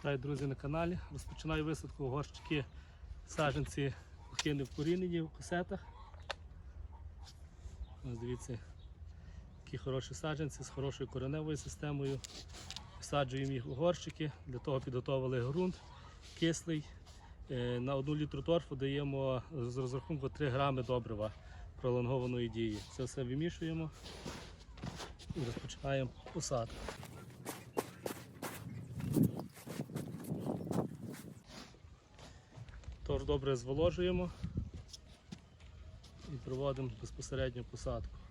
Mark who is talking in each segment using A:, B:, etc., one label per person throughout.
A: Вітаю, друзі, на каналі. Розпочинаю висадку горщики саджанці лохини вкорінені в касетах. Ось дивіться, які хороші саджанці з хорошою кореневою системою. Висаджуємо їх у горщики, для того підготовили ґрунт кислий. Е, На одну літру торфу даємо з розрахунку 3 грами добрива пролонгованої дії. Це все вимішуємо і розпочинаємо посадку. Добре зволожуємо і проводимо безпосередню посадку.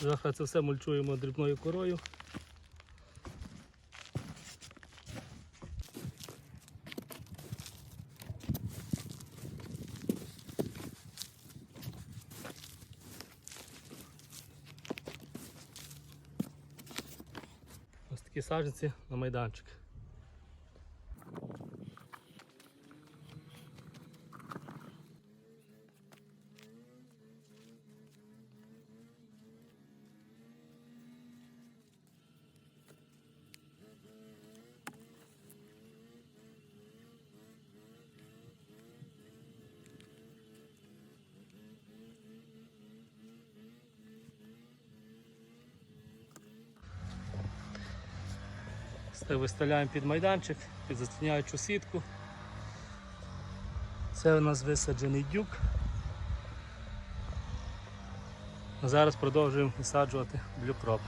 A: Зараз це все мульчуємо дрібною корою. Ось такі саджанці на майданчик. Виставляємо під майданчик, під зацінюючу сітку. Це у нас висаджений дюк. Зараз продовжуємо висаджувати блюкроп.